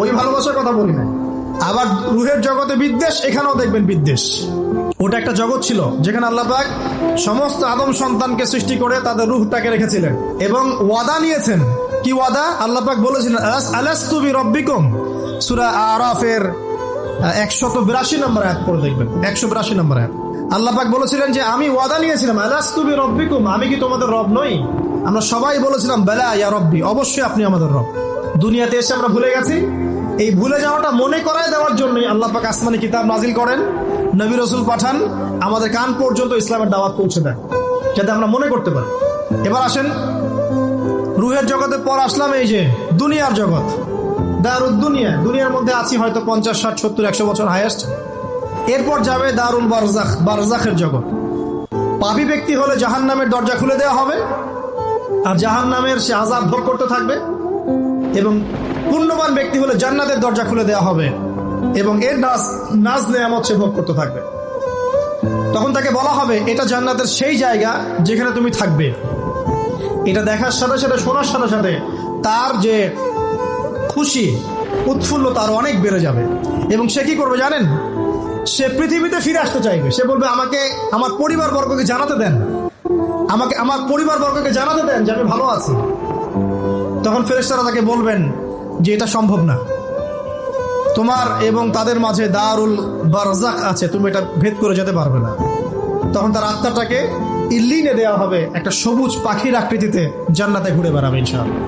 ওই ভালোবাসার কথা বলি নাই। আবার রুহের জগতে বিদ্বেষ, এখানেও দেখবেন বিদ্বেষ। ওটা একটা জগৎ ছিল, যেখানে আল্লাহ পাক সমস্ত আদম সন্তানকে সৃষ্টি করে তাদের রুহটাকে রেখেছিলেন এবং ওয়াদা নিয়েছেন। কি ওয়াদা? আল্লাহ পাক বলেছিলেন সূরা একশত বিরাশি নম্বর অ্যাপ করে দেখবেন। একশো বিরাশি নম্বর অ্যাপ আল্লাহ পাক বলেছিলেন যে, আমি ওয়াদা নিয়েছিলাম আলাস্তুবি রব্বিকুম আমি কি তোমাদের রব নই? আমরা সবাই বলেছিলাম, বেলা ইয়া রব্বি। অবশ্যই আপনি আমাদের রব। দুনিয়াতে এসে আমরা ভুলে গেছি। এই ভুলে যাওয়াটা মনে করায় দেওয়ার জন্যই আল্লাহ পাক আসমানি কিতাব নাজিল করেন, নবী রসুল পাঠান, আমাদের কান পর্যন্ত ইসলামের দাওয়াত পৌঁছে দেন, যাতে আমরা মনে করতে পারি। এবার আসেন, রুহের জগতের পর আসলাম এই যে দুনিয়ার জগৎ। দারুদ দুনিয়া, দুনিয়ার মধ্যে আছি হয়তো পঞ্চাশ, ষাট, সত্তর, একশো বছর হায়েস্ট এরপর যাবে দারুল বারজাখ, বারজাখের জগৎ। পাপী ব্যক্তি হলে জাহান নামের দরজা খুলে দেওয়া হবে, আর জাহান নামের সে আজাব ভোগ করতে থাকবে। এবং পুণ্যবান ব্যক্তি হলে জান্নাতের দরজা খুলে দেওয়া হবে এবং এর নাচ নাচ নেয়ামত সে ভোগ করতে থাকবে। তখন তাকে বলা হবে, এটা জান্নাতের সেই জায়গা যেখানে তুমি থাকবে। এটা দেখার সাথে সাথে, শোনার সাথে সাথে তার যে খুশি উৎফুল্ল তার অনেক বেড়ে যাবে। এবং সে কি করবে জানেন? সে পৃথিবীতে ফিরে আসতে চাইবে। সে বলবে, আমাকে আমার পরিবার বর্গকে জানাতে দেন। আমাকে, আমার পরিবার বর্গকে জানাতে দেন যে আমি ভালো আছি। তখন ফেরেশতারা তাকে বলবেন যে এটা সম্ভব না। তোমার এবং তাদের মাঝে দারুল বারজাক আছে, তুমি এটা ভেদ করে যেতে পারবে না। তখন তার আত্মাটাকে ইল্লিনে দেওয়া হবে, একটা সবুজ পাখির আকৃতিতে জান্নাতে ঘুরে বেড়াবে ইনশাআল্লাহ।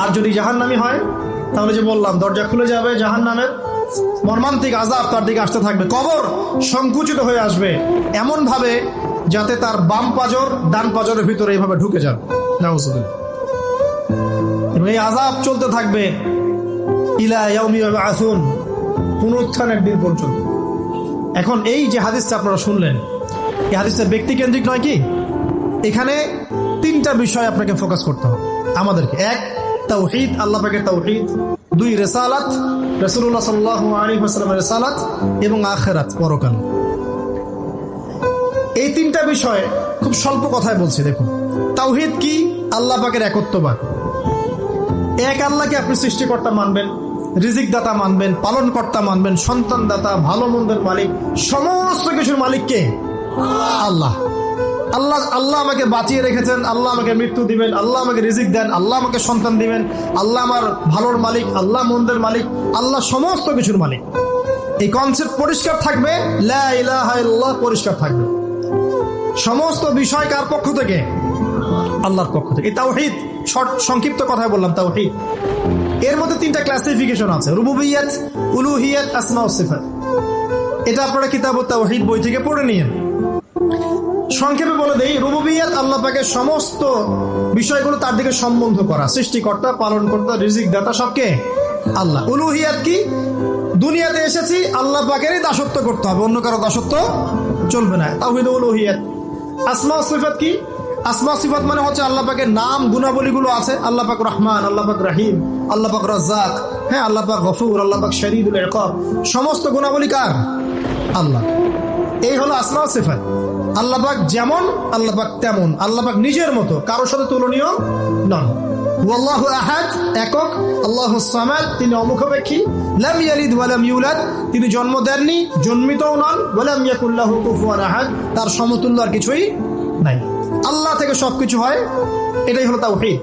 আর যদি জাহান্নামি হয়, তাহলে যে বললাম, দরজা খুলে যাবে জাহান্নামের, মর্মান্তিক আজাব তার দিকে আসতে থাকবে, কবর সংকুচিত হয়ে আসবে এমন ভাবে যাতে তার বাম পাজর, ডান পাজরের ভিতরে এইভাবে ঢুকে যাবে। নাউজুবিল্লাহ। এই আজাব চলতে থাকবে। আসুন পুনরুত্থানের দিন পর্যন্ত। এখন এই যে হাদিসটা আপনারা শুনলেন, এই হাদিসটা ব্যক্তিকেন্দ্রিক নয় কি? এখানে তিনটা বিষয় আপনাকে ফোকাস করতে হবে। আমাদেরকে এক, তাওহিদ, আল্লাহ পাকের তাওহিদ। দুই, রেসালাত রসুল্লাহ সাল্লাহ আলী হাসলামের রেসালাত এবং আখেরাত, পরকাল। এই তিনটা বিষয় খুব স্বল্প কথায় বলছি, দেখুন। তাওহিদ কি? আল্লাহ পাকের একত্ববাদ। এক আল্লাহকে আপনি সৃষ্টিকর্তা মানবেন রিজিক দাতা মানবেন পালন কর্তা মানবেন সন্তান দাতা ভালো মন্দের মালিক, সমস্ত কিছুর মালিককে আল্লাহ। আল্লাহ আল্লাহ আমাকে বাঁচিয়ে রেখেছেন, আল্লাহ আমাকে মৃত্যু দিবেন, আল্লাহ আমাকে রিজিক দেন, আল্লাহ আমাকে সন্তান দিবেন, আল্লাহ আমার ভালোর মালিক, আল্লাহ মন্দের মালিক, আল্লাহ সমস্ত কিছুর মালিক। এই কনসেপ্ট পরিষ্কার থাকবে? পরিষ্কার থাকবে। সমস্ত বিষয় কার পক্ষ থেকে? আল্লাহর পক্ষ থেকে। তাওহিদ, শর্ট, সংক্ষিপ্ত কথায় বললাম, তাওহিদ। এর মধ্যে তিনটা ক্লাসিফিকেশন আছে, রুবুবিয়াত, উলুহিয়াত, আসমা সিফাত। এটা আপনারা কিতাব তাওহিদ বই থেকে পড়ে নিয়েন সংক্ষেপে বলে দেই, রুবুবিয়াত আল্লাহ পাকের সমস্ত বিষয়গুলো তার দিকে সম্বন্ধ করা। সৃষ্টিকর্তা, পালনকর্তা রিজিক দাতা সবকে আল্লাহ। উলুহিয়াত কি? দুনিয়াতে এসেছি আল্লাহ পাকেরই দাসত্ব করতে হবে, অন্য কারও দাসত্ব চলবে না। তাহিদ উলুহিয়াত। আসমা সিফাত কি? আসমা সিফাত মানে হচ্ছে আল্লাহ পাকের নাম, গুণাবলীগুলো আছে। আল্লাহ রহমান, আল্লাহ পাক রাহিম, আল্লাহ পাক হ্যাঁ আল্লাহ পাক গফুর, আল্লাহ পাক শরীদুল ইকাব সমস্ত গুণাবলী কার? আল্লাহ। এই হলো আসমা সিফাত। আল্লাহ যেমন, আল্লাহ পাক তেমন। আল্লাহ নিজের মতো, কারোর সাথে তুলনীয় নন। ওয়াল্লাহু আহাদ, একক। আল্লাহু সামাদ, তিনি অমুখাপেক্ষী। লাম ইয়ালিদ ওয়া লাম ইউলাদ, তিনি জন্ম দেননি, জন্মিতও নন। ওয়া লাম ইয়াকুল্লাহু কুফুয়ান আহাদ, তার সমতুল্য আর কিছুই নাই। আল্লাহ থেকে সবকিছু হয়, এটাই হলো তাওহীদ।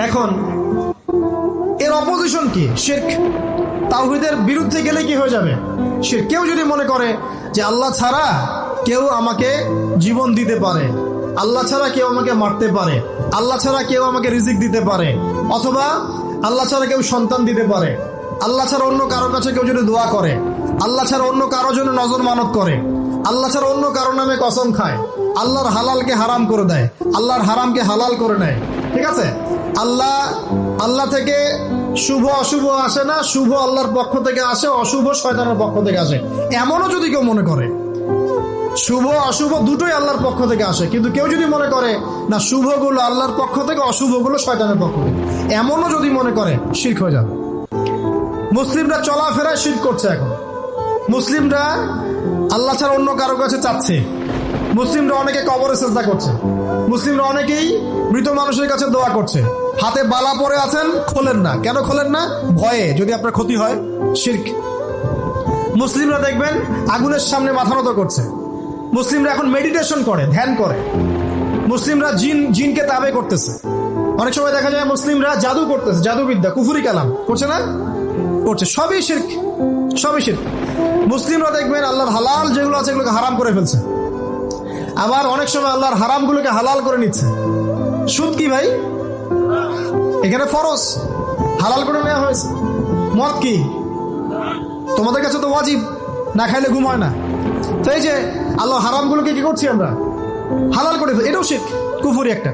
এখন, এর অপোজিশন কি? শিরক। তাওহীদের বিরুদ্ধে গেলে কি হয়ে যাবে? শিরক। কেউ যদি মনে করে যে আল্লাহ ছাড়া কেউ আমাকে জীবন দিতে পারে, আল্লাহ ছাড়া কেউ আমাকে মারতে পারে, আল্লাহ ছাড়া কেউ আমাকে রিজিক দিতে পারে, অথবা আল্লাহ ছাড়া কেউ সন্তান দিতে পারে, আল্লাহ ছাড়া অন্য কারোর কাছে কেউ যদি দোয়া করে, আল্লাহ ছাড়া অন্য কারোর জন্য নজর মানত করে, আল্লাহ ছাড়া অন্য কারোর নামে কসম খায় আল্লাহর হালালকে হারাম করে দেয়, আল্লাহর হারামকে হালাল করে নেয়, ঠিক আছে? আল্লাহ আল্লাহ থেকে শুভ অশুভ আসে না, শুভ আল্লাহর পক্ষ থেকে আসে, অশুভ শয়তানের পক্ষ থেকে আসে। এমনও যদি কেউ মনে করে, শুভ, অশুভ দুটোই আল্লাহর পক্ষ থেকে আসে, কিন্তু কেউ যদি মনে করে, না, শুভগুলো আল্লাহর পক্ষ থেকে, অশুভগুলো শয়তানের পক্ষ থেকে। এমনও যদি মনে করে, শির্ক হয়ে যাবে। মুসলিমরা চলাফেরায় শির্ক করছে এখন। মুসলিমরা আল্লাহ ছাড়া অন্য কারও কাছে চাচ্ছে। মুসলিমরা অনেকে কবরে চেষ্টা করছে। মুসলিমরা অনেকেই মৃত মানুষের কাছে দোয়া করছে। হাতে বালা পরে আছেন, খোলেন না। কেন খোলেন না? ভয়ে, যদি আপনার ক্ষতি হয়, শির্ক। মুসলিমরা দেখবেন আগুনের সামনে মাথা নত করছে। মুসলিমরা এখন মেডিটেশন করে, ধ্যান করে। মুসলিমরা জিন, জিনকে তাবে করতেছে। অনেক সময় দেখা যায় মুসলিমরা জাদু করতেছে, জাদুবিদ্যা, কুফুরি কালাম। করছে না? করছে। সবই শির্ক। সবই শির্ক। মুসলিমরা দেখবেন আল্লাহর হালাল যেগুলো আছে, এগুলোকে হারাম করে ফেলছে। আবার অনেক সময় আল্লাহর হারামগুলোকে হালাল করে নিচ্ছে। সুদ কি ভাই? এখানে ফরজ। হালাল করে নেওয়া হয়েছে। মদ কি? তোমাদের কাছে তো ওয়াজিব। না খাইলে ঘুম হয় না। তো এই যে আল্লাহ হারামগুলোকে কি করছি আমরা? হালাল করে এটাও শিখ কুফুরি একটা।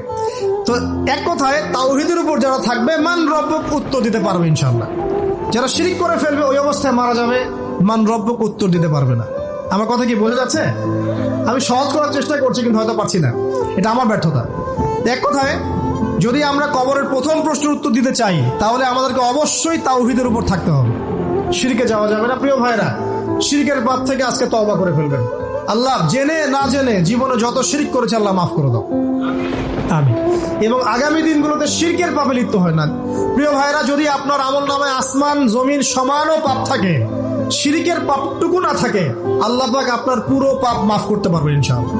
তো এক কথায় তাওহিদের উপর যারা থাকবে, মান রব্বক উত্তর দিতে পারবে ইনশাল্লাহ যারা শিরিক করে ফেলবে, ওই অবস্থায় মারা যাবে, মান রব্বক উত্তর দিতে পারবে না। আমার কথা কি বোঝা যাচ্ছে? আমি সহজ করার চেষ্টা করছি কিন্তু হয়তো পারছি না। এটা আমার ব্যর্থতা। এক কথায় যদি আমরা কবরের প্রথম প্রশ্নের উত্তর দিতে চাই তাহলে আমাদেরকে অবশ্যই তাওহিদের উপর থাকতে হবে। শিরকে যাওয়া যাবে না প্রিয় ভাইরা শিরকের পাপ থেকে আজকে তওবা করে ফেলবেন। আল্লাহ জেনে না জেনে জীবনে যত শিরিক করেছে আল্লাহ মাফ করে দাও। আমি এবং আগামী দিনগুলোতে শিরকের পাপে লিপ্ত হয় না। প্রিয় ভাইরা যদি আপনার আমল নামে আসমান জমিন সমানও পাপ থাকে শিরিকের পাপটুকু না থাকে, আল্লাহ পাক আপনার পুরো পাপ মাফ করতে পারবেন ইনশাআল্লাহ।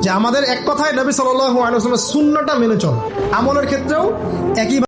যে আমাদের এক কথায় নবী সাল্লাহ ওয়াসাল্লামের সুন্নাহটা মেনে চল। আমলের ক্ষেত্রেও একই